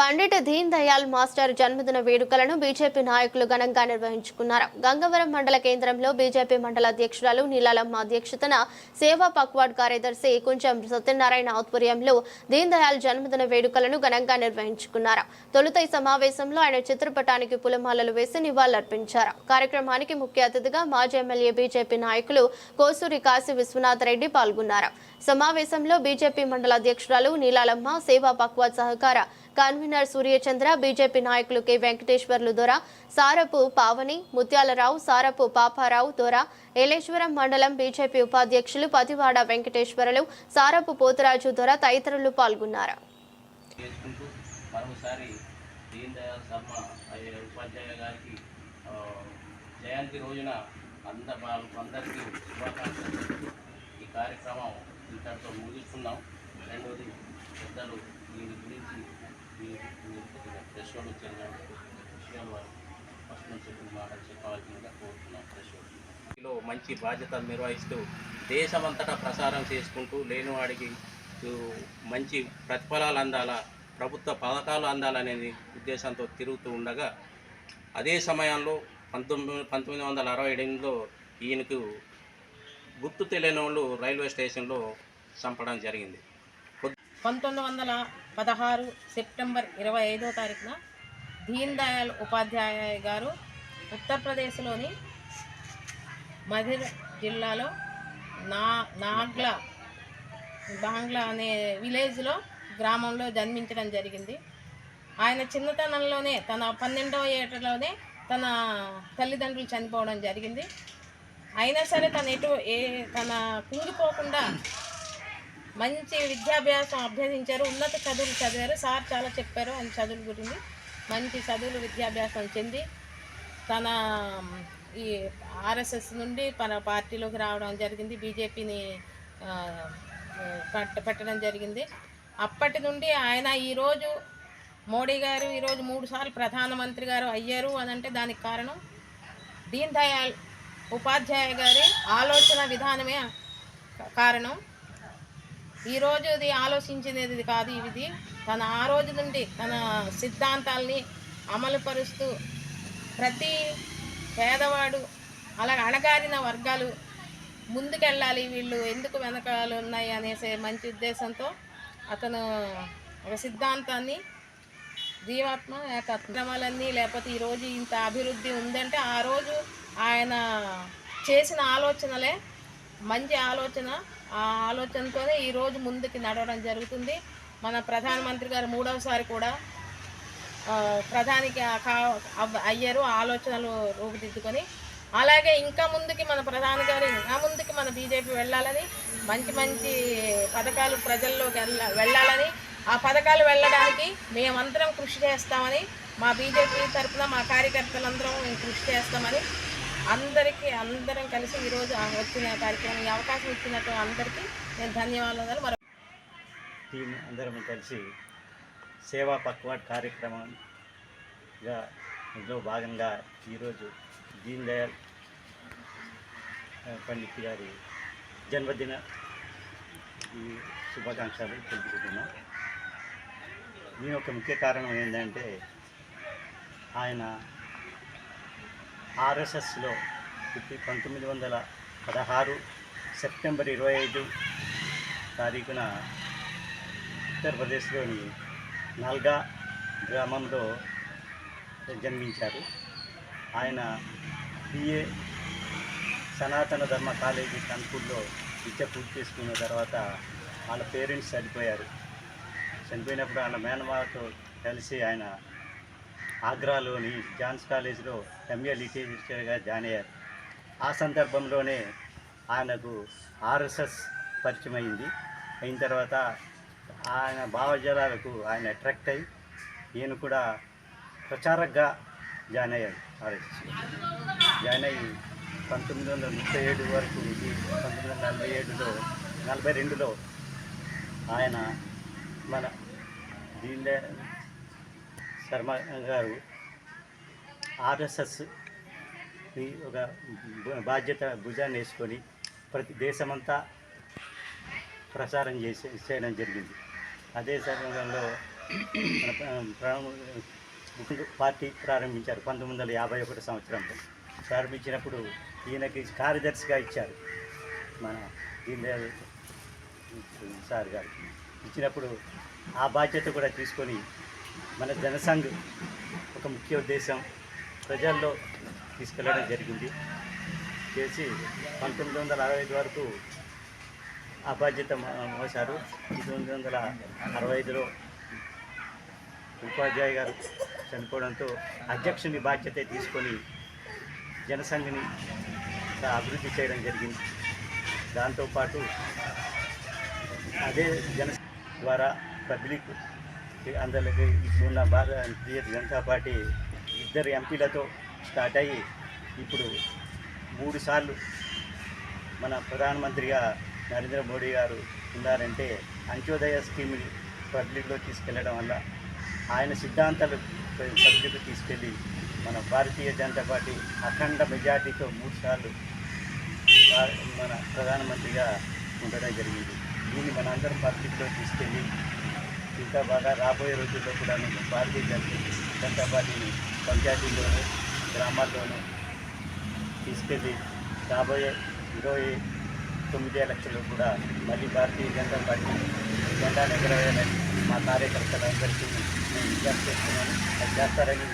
Pandit Deen Dayal master జన్మదిన వేడుకలను BJP నాయకులు ఘనంగా నిర్వహించుకున్నారు. గంగవరం మండల కేంద్రంలో బీజేపీ మండల అధ్యక్షురాలు నీలాలమ్మ అధ్యక్షతన సేవా పక్వాడ్ కార్యదర్శి కుంచం సత్యనారాయణ ఆధ్వర్యంలో దీన్ దయాళ్ జన్మదిన వేడుకలను ఘనంగా నిర్వహించుకున్నారు. తొలుత ఈ సమావేశంలో ఆయన చిత్రపటానికి పులమాలలు వేసి నివాళులర్పించారు. కార్యక్రమానికి ముఖ్య అతిథిగా మాజీ ఎమ్మెల్యే బీజేపీ నాయకులు కోసూరి కాశీ విశ్వనాథ్ రెడ్డి పాల్గొన్నారు. సమావేశంలో బీజేపీ మండల అధ్యక్షురాలు నీలాలమ్మ సేవా పక్వాడ్ సహకార కన్వీనర్ సూర్యచంద్ర బీజేపీ నాయకులు కె. వెంకటేశ్వర్లు దొర సారపు పావని ముత్యాలరావు సారపు పాపారావు దొర ఏలేశ్వరం మండలం బీజేపీ ఉపాధ్యక్షులు పతివాడ వెంకటేశ్వరులు సారపు పోతురాజు దొర తదితరులు పాల్గొన్నారు. జయంతి రోజున అంద అందరికీ శుభాకాంక్షలు. ఈ కార్యక్రమం ఇంతటితో ముగిస్తున్నాం. రెండోది పెద్దలు దీని గురించి వాళ్ళు ఫస్ట్ నుంచి మాటలు కోరుతున్నాం మంచి బాధ్యత నిర్వహిస్తూ దేశమంతటా ప్రసారం చేసుకుంటూ లేనివాడికి మంచి ప్రతిఫలాలు అందాలా ప్రభుత్వ పథకాలు అందాలనేది ఉద్దేశంతో తిరుగుతూ ఉండగా అదే సమయంలో పంతొమ్మిది పంతొమ్మిది వందల అరవై ఎనిమిదిలో ఈయనకు గుర్తు తెలియని వాళ్ళు రైల్వే స్టేషన్లో చంపడం జరిగింది. పంతొమ్మిది వందల పదహారు సెప్టెంబర్ ఇరవై ఐదో తారీఖున దీన్ దయాళ్ ఉపాధ్యాయ గారు ఉత్తరప్రదేశ్లోని మధిర్ జిల్లాలో నా నాగ్లా బాంగ్లా అనే విలేజ్లో గ్రామంలో జన్మించడం జరిగింది. ఆయన చిన్నతనంలోనే తన పన్నెండవ ఏటలోనే తన తల్లిదండ్రులు చనిపోవడం జరిగింది. అయినా సరే తను ఎటు ఏ తన కుంగిపోకుండా మంచి విద్యాభ్యాసం అభ్యసించారు. ఉన్నత చదువులు చదివారు. సార్ చాలా చెప్పారు ఆయన చదువుల గురించి. మంచి చదువులు విద్యాభ్యాసం చెంది తన ఈ ఆర్ఎస్ఎస్ నుండి మన పార్టీలోకి రావడం జరిగింది. బీజేపీని పట్ట పెట్టడం జరిగింది. అప్పటి నుండి ఆయన ఈరోజు మోడీ గారు ఈరోజు మూడు సార్లు ప్రధానమంత్రి గారు అయ్యారు అని అంటే దానికి కారణం దీన్ దయాళ్ ఉపాధ్యాయ గారి ఆలోచన విధానమే కారణం. ఈ రోజు ఇది ఆలోచించినది ఇది కాదు ఇది తన ఆ రోజు నుండి తన సిద్ధాంతాల్ని అమలుపరుస్తూ ప్రతి పేదవాడు అలా అణగారిన వర్గాలు ముందుకెళ్ళాలి వీళ్ళు ఎందుకు వెనకాలు ఉన్నాయి అనేసే మంచి ఉద్దేశంతో అతను ఒక సిద్ధాంతాన్ని జీవాత్మ ఏకాత్మలన్నీ లేకపోతే ఈరోజు ఇంత అభివృద్ధి ఉందంటే ఆ రోజు ఆయన చేసిన ఆలోచనలే మంచి ఆలోచన ఆ ఆలోచనతోనే ఈరోజు ముందుకి నడవడం జరుగుతుంది. మన ప్రధానమంత్రి గారు మూడవసారి కూడా ప్రధానికి అయ్యారు ఆలోచనలు రూపుదిద్దుకొని. అలాగే ఇంకా ముందుకి మన ప్రధాని గారు ఇంకా ముందుకి మన బీజేపీ వెళ్ళాలని మంచి మంచి పథకాలు ప్రజల్లోకి వెళ్ళ వెళ్ళాలని. ఆ పథకాలు వెళ్ళడానికి మేమందరం కృషి చేస్తామని మా బీజేపీ తరఫున మా కార్యకర్తలందరం మేము కృషి చేస్తామని అందరికీ అందరం కలిసి ఈరోజు వచ్చిన కార్యక్రమం అవకాశం ఇచ్చినట్టు అందరికీ నేను ధన్యవాదాలు. మరి టీం అందరం కలిసి సేవా పక్వాడ్ కార్యక్రమంగా ఇందులో భాగంగా ఈరోజు దీన్ దయాళ్ పండిత్ గారి జన్మదిన ఈ శుభాకాంక్షలు తెలుపుకుంటున్నాం. దీని యొక్క ముఖ్య కారణం ఏంటంటే ఆయన ఆర్ఎస్ఎస్లో పుట్టి పంతొమ్మిది వందల పదహారు సెప్టెంబర్ ఇరవై ఐదు తారీఖున ఉత్తరప్రదేశ్లోని నల్గా గ్రామంలో జన్మించారు. ఆయన బిఏ సనాతన ధర్మ కాలేజీ కాన్పూర్లో విద్య పూర్తి చేసుకున్న తర్వాత వాళ్ళ పేరెంట్స్ చనిపోయారు. చనిపోయినప్పుడు వాళ్ళ మేనమాతో కలిసి ఆయన ఆగ్రాలోని జాన్స్ కాలేజీలో ఎంఏ లిటరేచర్గా జాయిన్ అయ్యారు. ఆ సందర్భంలోనే ఆయనకు ఆర్ఎస్ఎస్ పరిచయం అయింది. అయిన తర్వాత ఆయన భావజాలకు ఆయన అట్రాక్ట్ అయ్యి ఈయన కూడా ప్రచారకగా జాయిన్ అయ్యాడు ఆర్ఎస్ఎస్. జాయిన్ అయ్యి పంతొమ్మిది వందల ముప్పై ఏడు వరకు ఇది పంతొమ్మిది వందల నలభై ఏడులో నలభై రెండులో ఆయన మన దీని శర్మ గారు ఆర్ఎస్ఎస్ ఒక బాధ్యత భుజాన్ని వేసుకొని ప్రతి దేశమంతా ప్రసారం చేసే చేయడం జరిగింది. అదే సమయంలో మన పార్టీ ప్రారంభించారు పంతొమ్మిది వందల యాభై ఒకటి సంవత్సరంలో. ప్రారంభించినప్పుడు ఈయనకి కార్యదర్శిగా ఇచ్చారు మన దీన్ సార్ గారు. ఇచ్చినప్పుడు ఆ బాధ్యత కూడా తీసుకొని మన జనసంఘ్ ఒక ముఖ్య ఉద్దేశం ప్రజల్లో తీసుకెళ్ళడం జరిగింది. చేసి పంతొమ్మిది వందల అరవై ఐదు వరకు ఆ బాధ్యత మోశారు. పంతొమ్మిది వందల అరవై ఐదులో ఉపాధ్యాయ గారు చనిపోవడంతో అధ్యక్షుని బాధ్యత తీసుకొని జనసంఘని అభివృద్ధి చేయడం జరిగింది. దాంతోపాటు అదే జన ద్వారా పబ్లిక్ అందరికి ఇప్పుడున్న భారతీయ జనతా పార్టీ ఇద్దరు ఎంపీలతో స్టార్ట్ అయ్యి ఇప్పుడు మూడు సార్లు మన ప్రధానమంత్రిగా నరేంద్ర మోడీ గారు ఉన్నారంటే అంత్యోదయ స్కీమ్ని పబ్లిక్లో తీసుకెళ్ళడం వల్ల ఆయన సిద్ధాంతాలు పబ్లిక్ తీసుకెళ్ళి మన భారతీయ జనతా పార్టీ అఖండ మెజార్టీతో మూడుసార్లు మన ప్రధానమంత్రిగా ఉండడం జరిగింది. దీన్ని మనందరం పబ్లిక్లో తీసుకెళ్ళి ఇంకా బాగా రాబోయే రోజుల్లో కూడా భారతీయ జనతా పార్టీని పంచాయతీల్లోనూ గ్రామాల్లోనూ తీసుకెళ్ళి రాబోయే ఇరవై తొమ్మిది ఎలక్షన్లు కూడా మళ్ళీ భారతీయ జనతా పార్టీ జెండా ఎగరవేయాలని మా కార్యకర్తలందరికీ నేను విజ్ఞప్తి చేస్తున్నాను. అది చేస్తారని